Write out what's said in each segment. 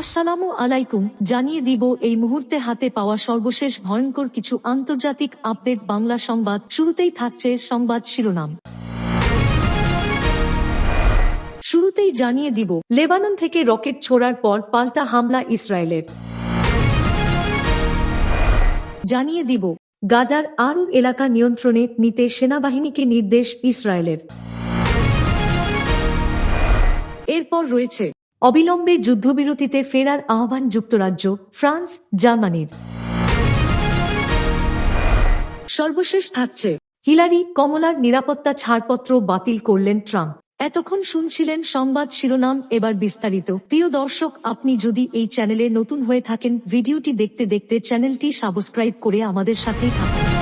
আসসালামু আলাইকুম, জানিয়ে দিব এই মুহূর্তে হাতে পাওয়া সর্বশেষ ভয়ঙ্কর কিছু আন্তর্জাতিক আপডেট বাংলা সংবাদ। শুরুতেই থাকছে সংবাদ শিরোনাম। শুরুতেই জানিয়ে দিব, লেবানন থেকে রকেট ছোড়ার পর পাল্টা হামলা ইসরায়েলের। জানিয়ে দিব, গাজার আরও এলাকা নিয়ন্ত্রণে নিতে সেনাবাহিনীকে নির্দেশ ইসরায়েলের। এরপর রয়েছে অবিলম্বে যুদ্ধবিরতিতে ফেরার আহ্বান যুক্তরাজ্য ফ্রান্স জার্মানির। সর্বশেষ থাকছে। হিলারি কমলার নিরাপত্তা ছাড়পত্র বাতিল করলেন ট্রাম্প। এতক্ষণ শুনছিলেন সংবাদ শিরোনাম এবার বিস্তারিত। প্রিয় দর্শক আপনি যদি এই চ্যানেলে নতুন হয়ে থাকেন ভিডিওটি দেখতে দেখতে চ্যানেলটি সাবস্ক্রাইব করে আমাদের সাথেই থাকুন।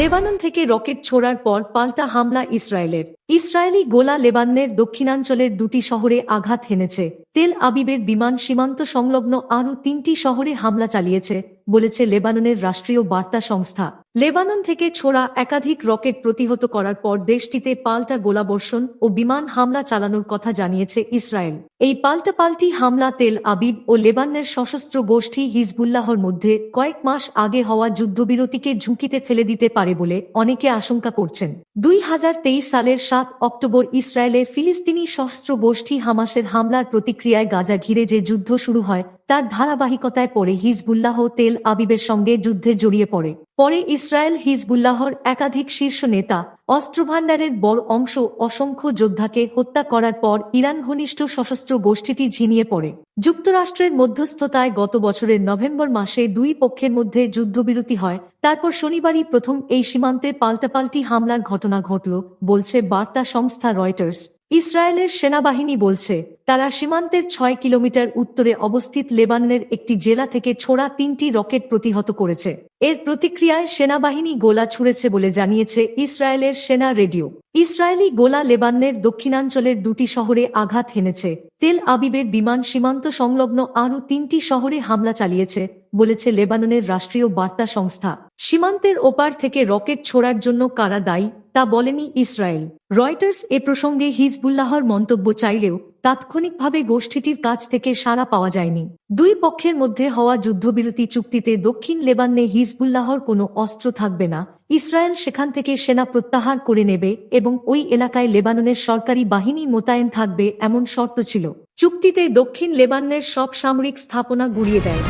লেবানন থেকে রকেট ছোড়ার পর পাল্টা হামলা ইসরায়েলের। ইসরায়েলি গোলা লেবাননের দক্ষিণাঞ্চলের দুটি শহরে আঘাত হেনেছে। তেল আবিবের বিমান সীমান্ত সংলগ্ন আরও তিনটি শহরে হামলা চালিয়েছে, বলেছে লেবাননের রাষ্ট্রীয় বার্তা সংস্থা। লেবানন থেকে ছোড়া একাধিক রকেট প্রতিহত করার পর দেশটিতে পাল্টা গোলাবর্ষণ ও বিমান হামলা চালানোর কথা জানিয়েছে ইসরায়েল। এই পাল্টাপাল্টি হামলা তেল আবিব ও লেবাননের সশস্ত্র গোষ্ঠী হিজবুল্লাহর মধ্যে কয়েক মাস আগে হওয়া যুদ্ধবিরতিকে ঝুঁকিতে ফেলে দিতে পারে বলে অনেকে আশঙ্কা করছেন। দুই হাজার তেইশ সালের সাত অক্টোবর ইসরায়েলে ফিলিস্তিনি সশস্ত্র গোষ্ঠী হামাসের হামলার প্রতিক্রিয়ায় গাজা ঘিরে যে যুদ্ধ শুরু হয়, তার ধারাবাহিকতায় পরে হিজবুল্লাহ তেল আবিবের সঙ্গে যুদ্ধে জড়িয়ে পড়ে। পরে ইসরায়েল হিজবুল্লাহর একাধিক শীর্ষ নেতা অস্ত্রভাণ্ডারের বড় অংশ অসংখ্য যোদ্ধাকে হত্যা করার পর ইরান ঘনিষ্ঠ সশস্ত্র গোষ্ঠীটি ঝিনিয়ে পড়ে। যুক্তরাষ্ট্রের মধ্যস্থতায় গত বছরের নভেম্বর মাসে দুই পক্ষের মধ্যে যুদ্ধবিরতি হয়। তারপর শনিবারই প্রথম এই সীমান্তে পাল্টাপাল্টি হামলার ঘটনা ঘটল, বলছে বার্তা সংস্থা রয়টার্স। ইসরায়েলের সেনাবাহিনী বলছে, তারা সীমান্তের ছয় কিলোমিটার উত্তরে অবস্থিত লেবাননের একটি জেলা থেকে ছোড়া তিনটি রকেট প্রতিহত করেছে। এর প্রতিক্রিয়ায় সেনাবাহিনী গোলা ছুড়েছে বলে জানিয়েছে ইসরায়েলের সেনা রেডিও। ইসরায়েলি গোলা লেবাননের দক্ষিণাঞ্চলের দুটি শহরে আঘাত হেনেছে। তেল আবিবের বিমান সীমান্ত সংলগ্ন আরও তিনটি শহরে হামলা চালিয়েছে, বলেছে লেবাননের রাষ্ট্রীয় বার্তা সংস্থা। সীমান্তের ওপার থেকে রকেট ছোড়ার জন্য কারা দায়ী, তা বলেনি ইসরায়েল। রয়টার্স এ প্রসঙ্গে হিজবুল্লাহর মন্তব্য চাইলেও তাৎক্ষণিকভাবে গোষ্ঠীটির কাছ থেকে সাড়া পাওয়া যায়নি। দুই পক্ষের মধ্যে হওয়া যুদ্ধবিরতি চুক্তিতে দক্ষিণ লেবাননে হিজবুল্লাহর কোনো অস্ত্র থাকবে না। ইসরায়েল সেখান থেকে সেনা প্রত্যাহার করে নেবে এবং ওই এলাকায় লেবাননের সরকারি বাহিনী মোতায়েন থাকবে এমন শর্ত ছিল। চুক্তিতে দক্ষিণ লেবাননের সব সামরিক স্থাপনা গুড়িয়ে দেয়।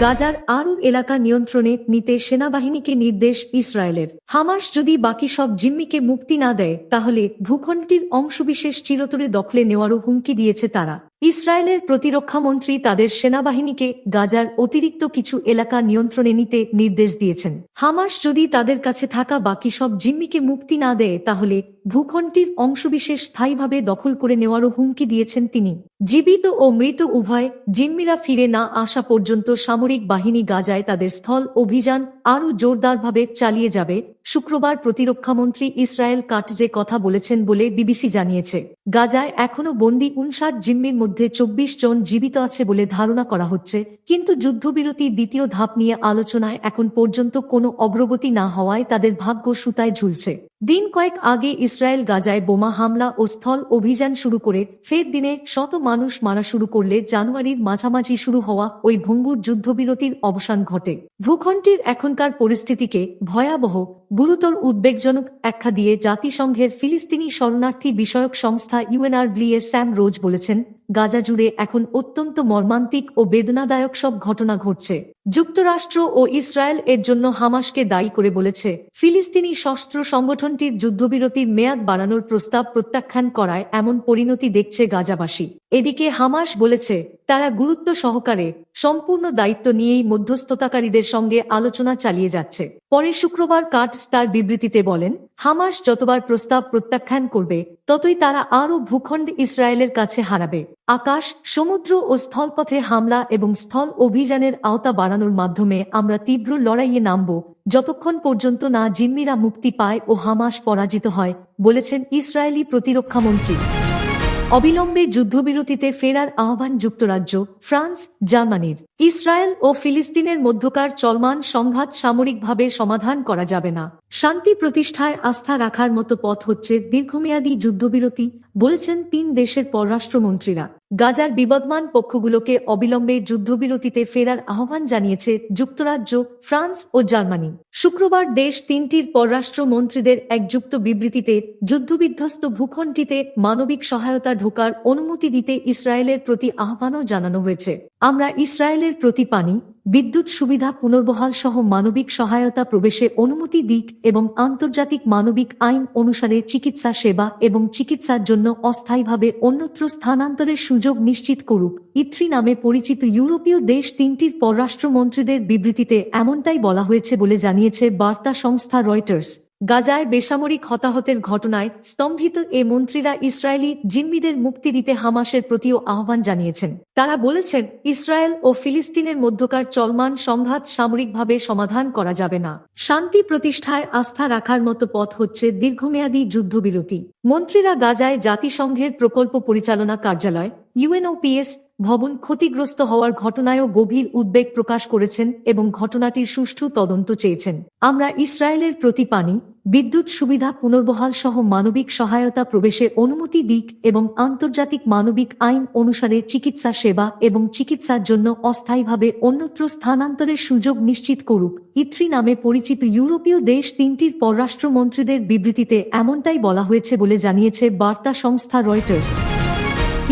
গাজার আরও এলাকা নিয়ন্ত্রণে নিতে সেনাবাহিনীকে নির্দেশ ইসরায়েলের। হামাস যদি বাকি সব জিম্মিকে মুক্তি না দেয়, তাহলে ভূখণ্ডটির অংশবিশেষ চিরতরে দখলে নেওয়ারও হুমকি দিয়েছে তারা। ইসরায়েলের প্রতিরক্ষামন্ত্রী তাদের সেনাবাহিনীকে গাজার অতিরিক্ত কিছু এলাকা নিয়ন্ত্রণে নিতে নির্দেশ দিয়েছেন। হামাস যদি তাদের কাছে থাকা বাকি সব জিম্মিকে মুক্তি না দেয়, তাহলে ভূখণ্ডটির অংশবিশেষ স্থায়ীভাবে দখল করে নেওয়ারও হুমকি দিয়েছেন তিনি। জীবিত ও মৃত উভয় জিম্মিরা ফিরে না আসা পর্যন্ত সামরিক বাহিনী গাজায় তাদের স্থল অভিযান আরও জোরদারভাবে চালিয়ে যাবে। শুক্রবার প্রতিরক্ষামন্ত্রী ইসরায়েল কাট যে কথা বলেছেন বলে বিবিসি জানিয়েছে। গাজায় এখনও বন্দি উনষাট জিম্মির মধ্যে চব্বিশ জন জীবিত আছে বলে ধারণা করা হচ্ছে, কিন্তু যুদ্ধবিরতি দ্বিতীয় ধাপ নিয়ে আলোচনায় এখন পর্যন্ত কোনো অগ্রগতি না হওয়ায় তাদের ভাগ্য সুতায় ঝুলছে। দিন কয়েক আগে ইসরায়েল গাজায় বোমা হামলা ও স্থল অভিযান শুরু করে ফের দিনে শত মানুষ মারা শুরু করলে জানুয়ারির মাঝামাঝি শুরু হওয়া ওই ভঙ্গুর যুদ্ধবিরতির অবসান ঘটে। ভূখণ্ডটির এখনকার পরিস্থিতিকে ভয়াবহ, গুরুতর উদ্বেগজনক আখ্যা দিয়ে জাতিসংঘের ফিলিস্তিনি শরণার্থী বিষয়ক সংস্থা ইউএনআরডব্লি এর স্যাম রোজ বলেছেন, গাজা জুড়ে এখন অত্যন্ত মর্মান্তিক ও বেদনাদায়ক সব ঘটনা ঘটছে। যুক্তরাষ্ট্র ও ইসরায়েল এর জন্য হামাসকে দায়ী করে বলেছে। ফিলিস্তিনি সশস্ত্র সংগঠনটির যুদ্ধবিরতির মেয়াদ বাড়ানোর প্রস্তাব প্রত্যাখ্যান করায় এমন পরিণতি দেখছে গাজাবাসী। এদিকে হামাস বলেছে, তারা গুরুত্ব সহকারে সম্পূর্ণ দায়িত্ব নিয়েই মধ্যস্থতাকারীদের সঙ্গে আলোচনা চালিয়ে যাচ্ছে। পরে শুক্রবার কাটস তার বিবৃতিতে বলেন, হামাস যতবার প্রস্তাব প্রত্যাখ্যান করবে, ততই তারা আরও ভূখণ্ড ইসরায়েলের কাছে হারাবে। আকাশ, সমুদ্র ও স্থলপথে হামলা এবং স্থল অভিযানের আওতা বাড়ানোর মাধ্যমে আমরা তীব্র লড়াইয়ে নামব, যতক্ষণ পর্যন্ত না জিম্মিরা মুক্তি পায় ও হামাস পরাজিত হয়, বলেছেন ইসরায়েলি প্রতিরক্ষামন্ত্রী অবিলম্বে যুদ্ধবিরতিতে ফেরার আহ্বান যুক্তরাজ্য ফ্রান্স জার্মানির। ইসরায়েল ও ফিলিস্তিনের মধ্যকার চলমান সংঘাত সামরিকভাবে সমাধান করা যাবে না। শান্তি প্রতিষ্ঠায় আস্থা রাখার মতো পথ হচ্ছে দীর্ঘমেয়াদী যুদ্ধবিরতি, বলেছেন তিন দেশের পররাষ্ট্রমন্ত্রীরা। গাজার বিবদমান পক্ষগুলোকে অবিলম্বে যুদ্ধবিরতিতে ফেরার আহ্বান জানিয়েছে যুক্তরাজ্য, ফ্রান্স ও জার্মানি। শুক্রবার দেশ তিনটির পররাষ্ট্রমন্ত্রীদের এক যুক্ত বিবৃতিতে যুদ্ধবিধ্বস্ত ভূখণ্ডটিতে মানবিক সহায়তা ঢোকার অনুমতি দিতে ইসরায়েলের প্রতি আহ্বানও জানানো হয়েছে। আমরা ইসরায়েলের প্রতি পানি, বিদ্যুৎ সুবিধা পুনর্বহাল সহ মানবিক সহায়তা প্রবেশে অনুমতি দিক এবং আন্তর্জাতিক মানবিক আইন অনুসারে চিকিৎসা সেবা এবং চিকিৎসার জন্য অস্থায়ীভাবে অন্যত্র স্থানান্তরের সুযোগ নিশ্চিত করুক। ইথ্রি নামে পরিচিত ইউরোপীয় দেশ তিনটির পররাষ্ট্রমন্ত্রীদের বিবৃতিতে এমনটাই বলা হয়েছে বলে জানিয়েছে বার্তা সংস্থা রয়টার্স। গাজায় বেসামরিক হতাহতের ঘটনায় স্তম্ভিত এ মন্ত্রীরা ইসরায়েলি জিম্মিদের মুক্তি দিতে হামাসের প্রতিও আহ্বান জানিয়েছেন। তারা বলেছেন, ইসরায়েল ও ফিলিস্তিনের মধ্যকার চলমান সংঘাত সামরিকভাবে সমাধান করা যাবে না। শান্তি প্রতিষ্ঠায় আস্থা রাখার মতো পথ হচ্ছে দীর্ঘমেয়াদী যুদ্ধবিরতি। মন্ত্রীরা গাজায় জাতিসংঘের প্রকল্প পরিচালনা কার্যালয়, ইউএনওপিএস ভবন ক্ষতিগ্রস্ত হওয়ার ঘটনায়ও গভীর উদ্বেগ প্রকাশ করেছেন এবং ঘটনাটির সুষ্ঠু তদন্ত চেয়েছেন। আমরা ইসরায়েলের প্রতি পানি, বিদ্যুৎ সুবিধা পুনর্বহাল সহ মানবিক সহায়তা প্রবেশে অনুমতি দিক এবং আন্তর্জাতিক মানবিক আইন অনুসারে চিকিৎসা সেবা এবং চিকিৎসার জন্য অস্থায়ীভাবে অন্যত্র স্থানান্তরের সুযোগ নিশ্চিত করুক। ইথ্রি নামে পরিচিত ইউরোপীয় দেশ তিনটির পররাষ্ট্রমন্ত্রীদের বিবৃতিতে এমনটাই বলা হয়েছে বলে জানিয়েছে বার্তা সংস্থা রয়টার্স।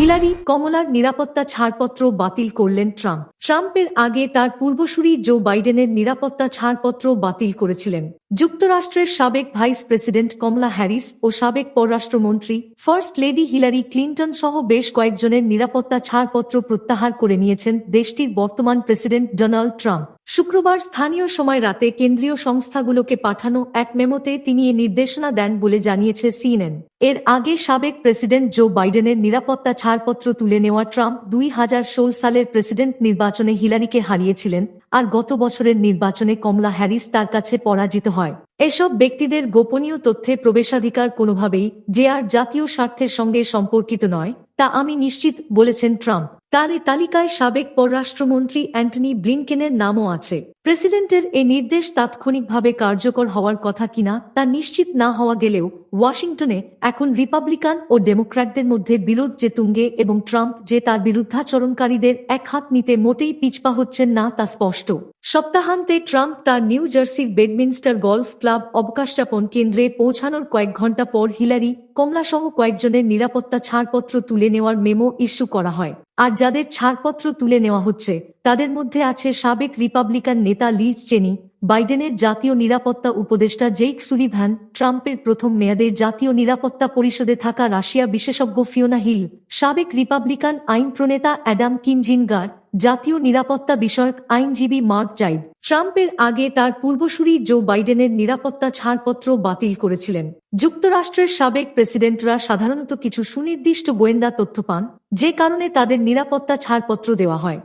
হিলারি কমলার নিরাপত্তা ছাড়পত্র বাতিল করলেন ট্রাম্প। ট্রাম্পের আগে তার পূর্বসূরি জো বাইডেনের নিরাপত্তা ছাড়পত্র বাতিল করেছিলেন। যুক্তরাষ্ট্রের সাবেক ভাইস প্রেসিডেন্ট কমলা হ্যারিস ও সাবেক পররাষ্ট্রমন্ত্রী ফার্স্ট লেডি হিলারি ক্লিন্টন সহ বেশ কয়েকজনের নিরাপত্তা ছাড়পত্র প্রত্যাহার করে নিয়েছেন দেশটির বর্তমান প্রেসিডেন্ট ডোনাল্ড ট্রাম্প। শুক্রবার স্থানীয় সময় রাতে কেন্দ্রীয় সংস্থাগুলোকে পাঠানো এক মেমোতে তিনি এ নির্দেশনা দেন বলে জানিয়েছে সিএনএন। এর আগে সাবেক প্রেসিডেন্ট জো বাইডেনের নিরাপত্তা ছাড়পত্র তুলে নেওয়া ট্রাম্প দুই হাজার ষোল সালের প্রেসিডেন্ট নির্বাচনে হিলারিকে হারিয়েছিলেন, আর গত বছরের নির্বাচনে কমলা হ্যারিস তার কাছে পরাজিত হয়। এসব ব্যক্তিদের গোপনীয় তথ্যে প্রবেশাধিকার কোনোভাবেই যে আর জাতীয় স্বার্থের সঙ্গে সম্পর্কিত নয়, তা আমি নিশ্চিত বলেছেন ট্রাম্প। তার এই তালিকায় সাবেক পররাষ্ট্রমন্ত্রী অ্যান্টনি ব্লিনকেনের নামও আছে। প্রেসিডেন্টের এ নির্দেশ তাৎক্ষণিকভাবে কার্যকর হওয়ার কথা কিনা তা নিশ্চিত না হওয়া গেলেও ওয়াশিংটনে এখন রিপাবলিকান ও ডেমোক্র্যাটদের মধ্যে বিরোধ যে তুঙ্গে এবং ট্রাম্প যে তার বিরুদ্ধাচরণকারীদের এক হাত নিতে মোটেই পিছপা হচ্ছেন না তা স্পষ্ট। সপ্তাহান্তে ট্রাম্প তার নিউ জার্সির বেডমিনস্টার গলফ ক্লাব অবকাশযাপন কেন্দ্রে পৌঁছানোর কয়েক ঘণ্টা পর হিলারি, কমলাসহ কয়েকজনের নিরাপত্তা ছাড়পত্র তুলে নেওয়ার মেমো ইস্যু করা হয়। আর যাদের ছাড়পত্র তুলে নেওয়া হচ্ছে, তাদের মধ্যে আছে সাবেক রিপাবলিকান নেতা লিজ চেনি, বাইডেনের জাতীয় নিরাপত্তা উপদেষ্টা জেইক সুরিভ্যান ট্রাম্পের প্রথম মেয়াদে জাতীয় নিরাপত্তা পরিষদে থাকা রাশিয়া বিশেষজ্ঞ ফিওনা হিল, সাবেক রিপাবলিকান আইন প্রণেতা অ্যাডাম কিনজিনগার জাতীয় নিরাপত্তা বিষয়ক আইনজীবী মার্ক জাইদ ট্রাম্পের আগে তার পূর্বসূরি জো বাইডেনের নিরাপত্তা ছাড়পত্র বাতিল করেছিলেন। যুক্তরাষ্ট্রের সাবেক প্রেসিডেন্টরা সাধারণত কিছু সুনির্দিষ্ট গোয়েন্দা তথ্য পান, যে কারণে তাদের নিরাপত্তা ছাড়পত্র দেওয়া হয়।